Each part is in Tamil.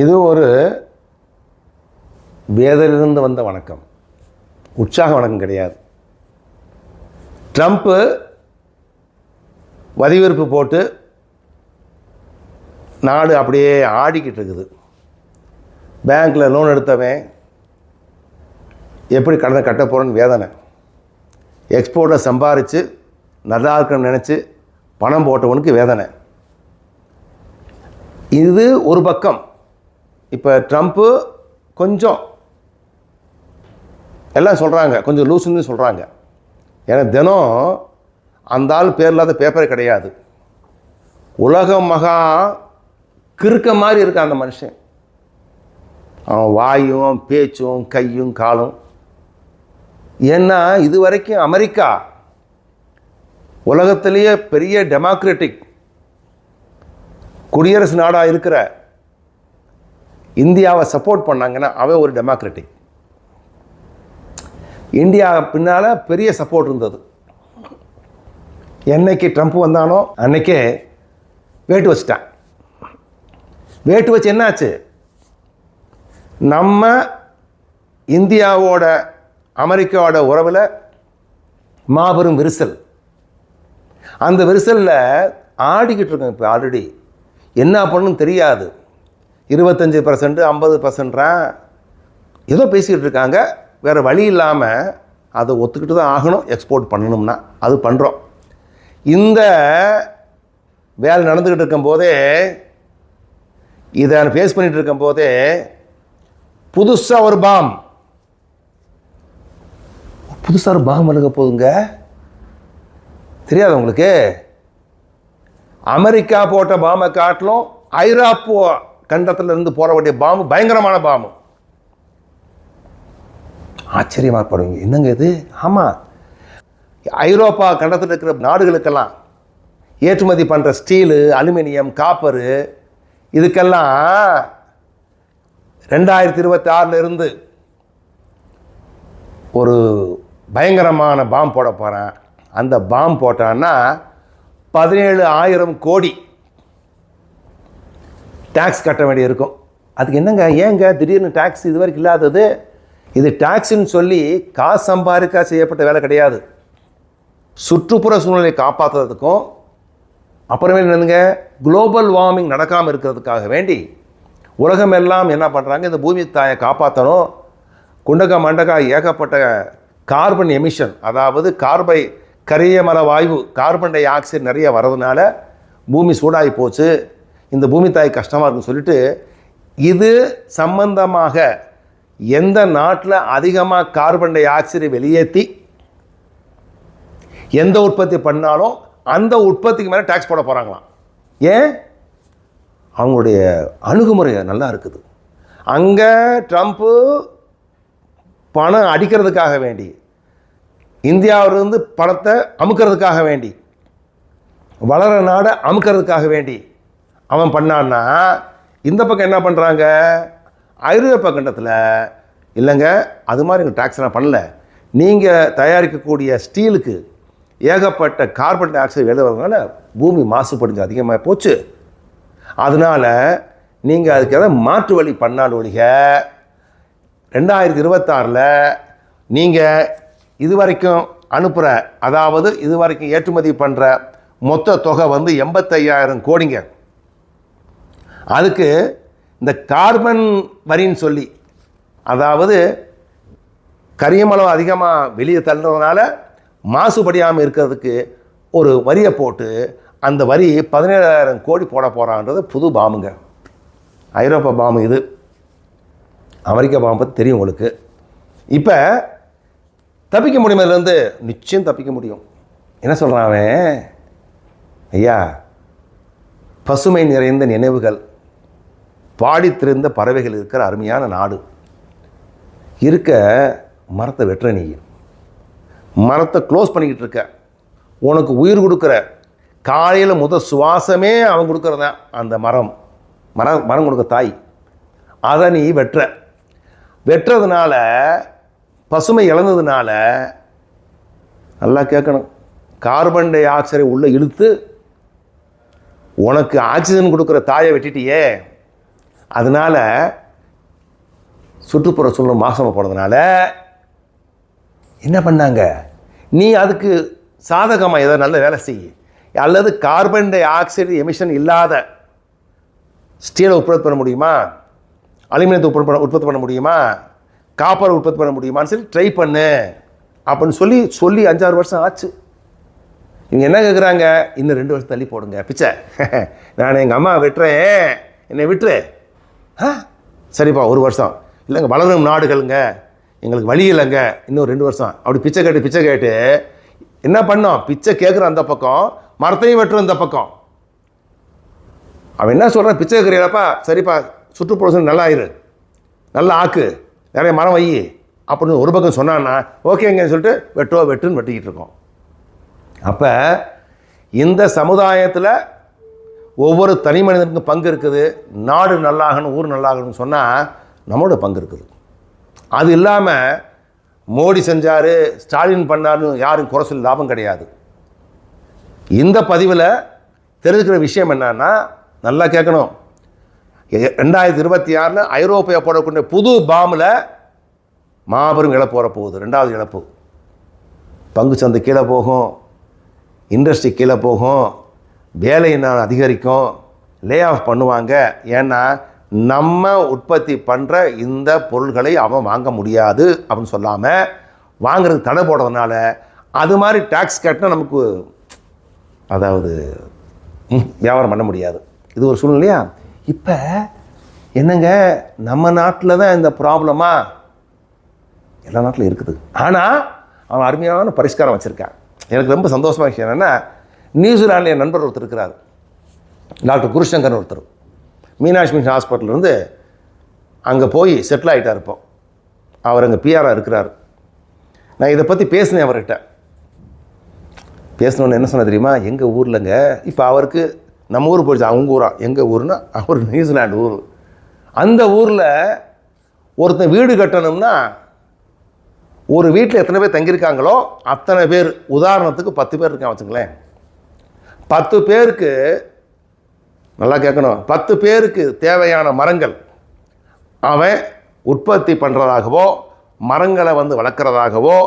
இது ஒரு வேதலிருந்து வந்த வணக்கம். உற்சாக வணக்கம் கிடையாது. ட்ரம்ப்பு வதிவிருப்பு போட்டு நாடு அப்படியே ஆடிக்கிட்டு இருக்குது. பேங்க்கில் லோன் எடுத்தவன் எப்படி கடனை கட்ட போகிறேன்னு வேதனை. எக்ஸ்போர்ட்டை சம்பாரித்து நல்லா இருக்கணும்னு நினச்சி பணம் போட்டவனுக்கு வேதனை. இது ஒரு பக்கம். இப்போ ட்ரம்ப்பு கொஞ்சம் எல்லாம் சொல்கிறாங்க கொஞ்சம் லூசுன்னு சொல்கிறாங்க ஏன்னா தினம் அந்த ஆள் பேர் இல்லாத பேப்பரே கிடையாது. உலக மகா கிறுக்க மாதிரி இருக்கான் அந்த மனுஷன். அவன் வாயும் பேச்சும் கையும் காலும். ஏன்னா இது வரைக்கும் அமெரிக்கா உலகத்திலேயே பெரிய டெமோக்ராட்டிக் குடியரசு நாடாக இருக்கிற இந்தியாவை சப்போர்ட் பண்ணாங்கன்னா அவன் ஒரு டெமோக்ராட்டிக் இந்தியா பின்னால் பெரிய சப்போர்ட் இருந்தது. என்னைக்கு ட்ரம்ப் வந்தானோ அன்னைக்கே வேட்டு வச்சிட்டான். வேட்டு வச்சு என்னாச்சு? நம்ம இந்தியாவோட அமெரிக்காவோட உறவில் மாபெரும் விரிசல். அந்த விரிசலில் ஆடிக்கிட்டு இருக்கோம் இப்போ ஆல்ரெடி என்ன பண்ணணும்னு தெரியாது. இருபத்தஞ்சி பர்சன்ட் ஐம்பது பர்சன்ட்றான் ஏதோ பேசிக்கிட்டு இருக்காங்க. வேறு வழி இல்லாமல் அதை ஒத்துக்கிட்டு தான் ஆகணும் எக்ஸ்போர்ட் பண்ணணும்னா. அது பண்ணுறோம் இந்த வேலை நடந்துக்கிட்டு இருக்கும்போதே இதை ஃபேஸ் பண்ணிகிட்டு இருக்கும்போதே புதுசாக ஒரு பாம். புதுசாக ஒரு பாம் இருக்க போதுங்க தெரியாது உங்களுக்கு? அமெரிக்கா போட்ட பாம்பை காட்டிலும் ஐரோப்போ கண்டத்தில் இருந்து போற வேண்டிய பாம்பு பயங்கரமான பாம்பு. ஆச்சரியமாக படுவீங்க என்னங்க இது? ஆமாம் ஐரோப்பா கண்டத்தில் இருக்கிற நாடுகளுக்கெல்லாம் ஏற்றுமதி பண்ணுற ஸ்டீலு அலுமினியம் காப்பரு இதுக்கெல்லாம் ரெண்டாயிரத்தி இருபத்தி ஆறில் இருந்து ஒரு பயங்கரமான பாம் போட போகிறேன் அந்த பாம்பு போட்டான்னா பதினேழு ஆயிரம் கோடி டேக்ஸ் கட்ட வேண்டியிருக்கும் அதுக்கு என்னங்க ஏங்க திடீர்னு டேக்ஸ் இது வரைக்கும் இல்லாதது? இது டேக்ஸுன்னு சொல்லி காசு சம்பாதிக்க செய்யப்பட்ட வேலை கிடையாது. சுற்றுப்புற சூழ்நிலையை காப்பாற்றுறதுக்கும் அப்புறமே என்னதுங்க? குளோபல் வார்மிங் நடக்காமல் இருக்கிறதுக்காக வேண்டி உலகம் எல்லாம் என்ன பண்ணுறாங்க இந்த பூமி தாயை காப்பாற்றணும் குண்டக மண்டகா ஏகப்பட்ட கார்பன் எமிஷன் அதாவது கார்பை கரியமல வாயு கார்பன் டை ஆக்சைடு நிறைய வர்றதுனால பூமி சூடாகி போச்சு. இந்த பூமி தாய் கஷ்டமாக இருக்குன்னு சொல்லிட்டு இது சம்பந்தமாக எந்த நாட்டில் அதிகமாக கார்பன் டை ஆக்சைடு வெளியேற்றி எந்த உற்பத்தி பண்ணாலும் அந்த உற்பத்திக்கு மேலே டேக்ஸ் போட போகிறாங்களாம் ஏன்? அவங்களுடைய அணுகுமுறை நல்லா இருக்குது. அங்கே ட்ரம்ப்பு பணம் அடிக்கிறதுக்காக வேண்டி இந்தியாவிலிருந்து பணத்தை அமுக்கிறதுக்காக வேண்டி வளர நாடை அமுக்கிறதுக்காக வேண்டி அவன் பண்ணான்னா இந்த பக்கம் என்ன பண்ணுறாங்க ஐரோப்பிய கண்டத்தில் இல்லைங்க அது மாதிரி எங்கள் டேக்ஸ்லாம் பண்ணல. நீங்கள் தயாரிக்கக்கூடிய ஸ்டீலுக்கு ஏகப்பட்ட கார்பன் டை ஆக்சைடு வெளியே வரதுனால பூமி மாசுபடுங்க அதிகமாக போச்சு. அதனால் நீங்கள் அதுக்கு எதாவது மாற்று வழி பண்ணால் ஒழிக ரெண்டாயிரத்தி இருபத்தாறில் நீங்கள் இது வரைக்கும் அனுப்புகிற அதாவது இது வரைக்கும் ஏற்றுமதி பண்ணுற மொத்த தொகை வந்து எண்பத்தையாயிரம் கோடிங்க. அதுக்கு இந்த கார்பன் வரின்னு சொல்லி அதாவது கரியமளவு அதிகமாக வெளியே தள்ளுறதுனால மாசுபடியாமல் இருக்கிறதுக்கு ஒரு வரியை போட்டு அந்த வரி பதினேழாயிரம் கோடி போட போகிறான்றது புது பாம்புங்க. ஐரோப்பா பாம்பு இது. அமெரிக்க பாம்பு தெரியும் உங்களுக்கு. இப்போ தப்பிக்க முடியும் இதுலேருந்து நிச்சயம் தப்பிக்க முடியும். என்ன சொல்கிறான் அவன்? ஐயா பசுமை நிறைந்த நினைவுகள். பாடித்திருந்த பறவைகள் இருக்கிற அருமையான நாடு. இருக்க மரத்தை வெட்டுற நீ. மரத்தை க்ளோஸ் பண்ணிக்கிட்டு இருக்க. உனக்கு உயிர் கொடுக்குற. காலையில் முத சுவாசமே அவன் கொடுக்கறது? தான் அந்த மரம். மரம் மரம் கொடுக்க தாய். அதை நீ வெட்டுற. வெட்டுறதுனால பசுமை இழந்ததுனால நல்லா கேட்கணும். கார்பன் டை ஆக்சைடை உள்ளே இழுத்து உனக்கு ஆக்சிஜன் கொடுக்குற தாயை வெட்டிட்டியே. அதனால சுற்றுப்புற சூழ்நிலை மாசமாக போனதுனால என்ன பண்ணாங்க? நீ அதுக்கு சாதகமாக ஏதோ நல்ல வேலை செய். அல்லது கார்பன் டை ஆக்சைடு எமிஷன் இல்லாத ஸ்டீலை உற்பத்தி பண்ண முடியுமா? அலுமினியத்தை உற்பத்தி பண்ண உற்பத்தி பண்ண முடியுமா? காப்பர் உற்பத்தி பண்ண முடியுமான்னு சொல்லி ட்ரை பண்ணு. அப்படின்னு சொல்லி சொல்லி அஞ்சாறு வருஷம் ஆச்சு. இவங்க என்ன கேட்குறாங்க இன்னும் ரெண்டு வருஷம் தள்ளி போடுங்க பிச்சை. நான் எங்கள் அம்மா விட்டுறேன். என்னை விட்டுரு. ஆ? சரிப்பா ஒரு வருஷம். இல்லைங்க வளரும் நாடுகளுங்க. எங்களுக்கு வழி இல்லைங்க. இன்னும் ரெண்டு வருஷம். அப்படி பிச்சை கேட்டு பிச்சை கேட்டு என்ன பண்ணோம்? பிச்சை கேட்குற அந்த பக்கம் மரத்தையும் வெட்டுற இந்த பக்கம். அவன் என்ன சொல்கிறான் பிச்சை கேட்குறீங்களப்பா சரிப்பா சுற்றுப்புற நல்லா இரு. நல்லா ஆக்கு. நிறைய மரம் வை. அப்படின்னு ஒரு பக்கம் சொன்னான்னா ஓகேங்கன்னு சொல்லிட்டு வெட்டோ வெட்டுன்னு வெட்டிக்கிட்டு இருக்கோம். அப்போ இந்த சமுதாயத்தில் ஒவ்வொரு தனி மனிதனுக்கும் பங்கு இருக்குது. நாடு நல்லாகணும் ஊர் நல்லாகணும்னு சொன்னால் நம்மளோட பங்கு இருக்குது. அது இல்லாமல் மோடி செஞ்சார் ஸ்டாலின் பண்ணார்னு யாரும் குறை சொல்லி லாபம் கிடையாது. இந்த பதிவில் தெரிஞ்சுக்கிற விஷயம் என்னன்னா நல்லா கேட்கணும். எ- ரெண்டாயிரத்தி இருபத்தி ஆறில் ஐரோப்பியா போடக்கூடிய புது பாம்பில் மாபெரும் இழப்பு வரப்போகுது ரெண்டாவது இழப்பு. பங்கு சந்தை கீழே போகும் இண்டஸ்ட்ரி கீழே போகும் வேலை நான் அதிகரிக்கும்? லே ஆஃப் பண்ணுவாங்க. ஏன்னா நம்ம உற்பத்தி பண்ணுற இந்த பொருள்களை அவன் வாங்க முடியாது அப்படின்னு சொல்லாமல் வாங்குறதுக்கு தடை போடுறதுனால அது மாதிரி டேக்ஸ் கட்டினா நமக்கு அதாவது வியாபாரம் பண்ண முடியாது. இது ஒரு சூழ்நிலையா இப்போ என்னங்க நம்ம நாட்டில் தான் இந்த ப்ராப்ளமா எல்லா நாட்டிலும் இருக்குது. ஆனால் அவன் அருமையான பரிஷ்காரம் வச்சுருக்கான். எனக்கு ரொம்ப சந்தோஷமாக விஷயம் என்னென்னா நியூசிலாண்டில் என் நண்பர் ஒருத்தர் இருக்கிறார். டாக்டர் குருசங்கர் ஒருத்தர். மீனாட்சி மிஷன் ஹாஸ்பிட்டலேருந்து அங்கே போய் செட்டில் ஆகிட்டா இருப்போம் அவர் அங்கே பிஆராக இருக்கிறார். நான் இதை பற்றி பேசினேன் அவர்கிட்ட. பேசினோன்னு என்ன சொன்ன தெரியுமா? எங்கள் ஊர்லங்க இப்போ அவருக்கு நம்ம ஊர் போயிடுச்சு. அவங்க ஊரா? எங்கள் ஊர்னா அவர் நியூசிலாண்டு ஊர். அந்த ஊரில் ஒருத்தன் வீடு கட்டணும்னா ஒரு வீட்டில் எத்தனை பேர் தங்கியிருக்காங்களோ அத்தனை பேர். உதாரணத்துக்கு பத்து பேர் இருக்கான் வச்சுங்களேன். பத்து பேருக்கு நல்லா கேட்கணும். பத்து பேருக்கு தேவையான மரங்கள் அவன் உற்பத்தி பண்ணுறதாகவோ மரங்களை வந்து வளர்க்குறதாகவோ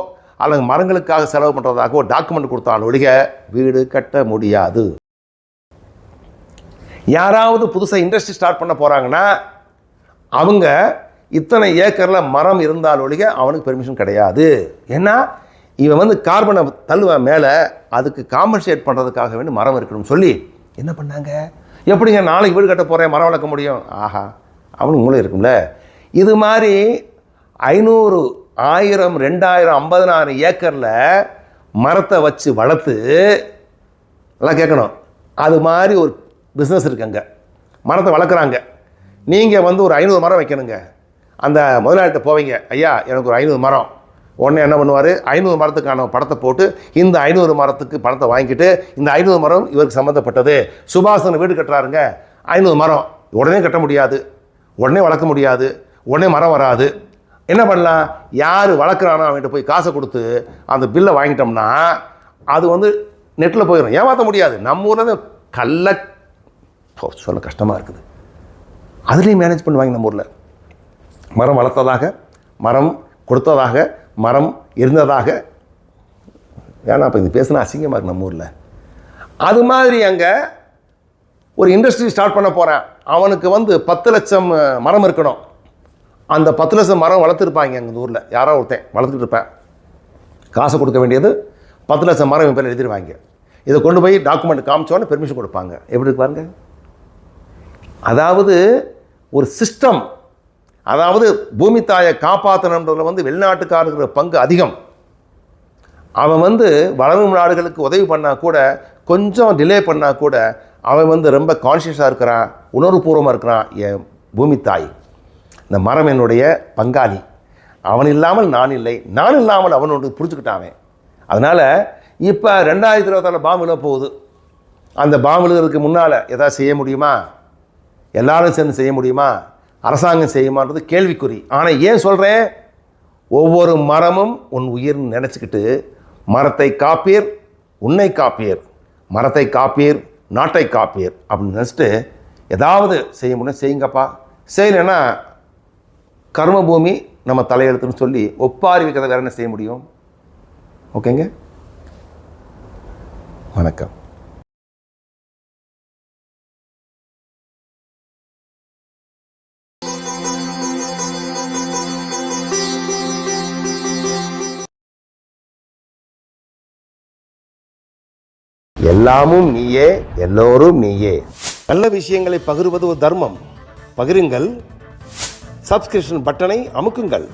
அல்லது மரங்களுக்காக செலவு பண்ணுறதாகவோ டாக்குமெண்ட் கொடுத்தாலும் ஒழிக வீடு கட்ட முடியாது. யாராவது புதுசாக இண்டஸ்ட்ரி ஸ்டார்ட் பண்ண போகிறாங்கன்னா அவங்க இத்தனை ஏக்கரில் மரம் இருந்தால் ஒழிக அவனுக்கு பெர்மிஷன் கிடையாது. ஏன்னா இவன் வந்து கார்பனை தள்ளுவான் மேலே அதுக்கு காம்பன்சேட் பண்ணுறதுக்காக வேண்டி மரம் இருக்கணும்னு சொல்லி என்ன பண்ணாங்க? எப்படிங்க நாளைக்கு வீடு கட்ட போகிறேன் மரம் வளர்க்க முடியும்? ஆஹா அவனுக்கு மூளை இருக்கும்ல. இது மாதிரி ஐநூறு ஆயிரம் ரெண்டாயிரம் ஐம்பதனாயிரம் ஏக்கரில் மரத்தை வச்சு வளர்த்து நல்லா கேட்கணும். அது மாதிரி ஒரு பிஸ்னஸ் இருக்குங்க மரத்தை வளர்க்குறாங்க. நீங்கள் வந்து ஒரு ஐநூறு மரம் வைக்கணுங்க. அந்த முதலாளிகிட்ட போவீங்க ஐயா எனக்கு ஒரு ஐநூறு மரம். உடனே என்ன பண்ணுவார்? ஐநூறு மரத்துக்கான படத்தை போட்டு இந்த ஐநூறு மரத்துக்கு பணத்தை வாங்கிட்டு இந்த ஐநூறு மரம் இவருக்கு சம்மந்தப்பட்டது சுபாசன் வீடு கட்டுறாருங்க. ஐநூறு மரம். உடனே கட்ட முடியாது. உடனே வளர்க்க முடியாது. உடனே மரம் வராது. என்ன பண்ணலாம்? யார் வளர்க்குறானோ அவன்கிட்ட போய் காசை கொடுத்து அந்த பில்லை வாங்கிட்டோம்னா அது வந்து நெட்டில் போயிடும் ஏமாற்ற முடியாது. நம்ம ஊரில் கல்ல கள்ள சொல்ல கஷ்டமாக இருக்குது. அதுலேயும் மேனேஜ் பண்ணுவாங்க நம்ம ஊரில். மரம் வளர்த்ததாக மரம் கொடுத்ததாக மரம் இருந்ததாக ஏன்னா அப்போ இது பேசுனா அசிங்கமாக இருக்கு நம்ம ஊரில். அது மாதிரி அங்கே ஒரு இண்டஸ்ட்ரி ஸ்டார்ட் பண்ண போகிறேன் அவனுக்கு வந்து பத்து லட்சம் மரம் இருக்கணும். அந்த பத்து லட்சம் மரம் வளர்த்துருப்பாங்க எங்கள் ஊரில். யாரோ ஒருத்தன் வளர்த்துட்டு இருப்பேன். காசை கொடுக்க வேண்டியது பத்து லட்சம் மரம் இவன் பேர் எழுதிருவாங்க. இதை கொண்டு போய் டாக்குமெண்ட் காமிச்சோன்னே பெர்மிஷன் கொடுப்பாங்க. எப்படி இருக்கு பாருங்க. அதாவது ஒரு சிஸ்டம் அதாவது பூமி தாயை காப்பாற்றணுன்றதுல வந்து வெளிநாட்டுக்காரர்கிற பங்கு அதிகம். அவன் வந்து வளரும் நாடுகளுக்கு உதவி பண்ணால் கூட கொஞ்சம் டிலே பண்ணால் கூட அவன் வந்து ரொம்ப கான்ஷியஸாக இருக்கிறான் உணர்வுபூர்வமாக இருக்கிறான் என் பூமி தாய் இந்த மரம் என்னுடைய பங்காளி. அவன் இல்லாமல் நான் இல்லை. நான் இல்லாமல் அவன் ஒன்று புரிஞ்சுக்கிட்டான் அதனால் இப்போ ரெண்டாயிரத்தி இருபத்தாறு பாம்புல போகுது. அந்த பாம்பு முன்னால் எதாவது செய்ய முடியுமா? எல்லாரும் சேர்ந்து செய்ய முடியுமா? அரசாங்கம் செய்யுமான்றது கேள்விக்குறி. ஆனால் ஏன் சொல்கிறேன் ஒவ்வொரு மரமும் உன் உயிர்னு நினச்சிக்கிட்டு மரத்தை காப்பீர் உன்னை காப்பீர். மரத்தை காப்பீர் நாட்டை காப்பீர். அப்படின்னு நினச்சிட்டு ஏதாவது செய்ய முடியும் செய்யுங்கப்பா. செய்யலைன்னா கர்மபூமி நம்ம தலையெழுத்துன்னு சொல்லி ஒப்பாரி வைக்கிறத வேற என்ன செய்ய முடியும்? ஓகேங்க? வணக்கம். எல்லாமும் நீயே எல்லோரும் நீயே. நல்ல விஷயங்களை பகிர்வது ஒரு தர்மம். பகிருங்கள். சப்ஸ்கிரிப்ஷன் பட்டனை அமுக்குங்கள்.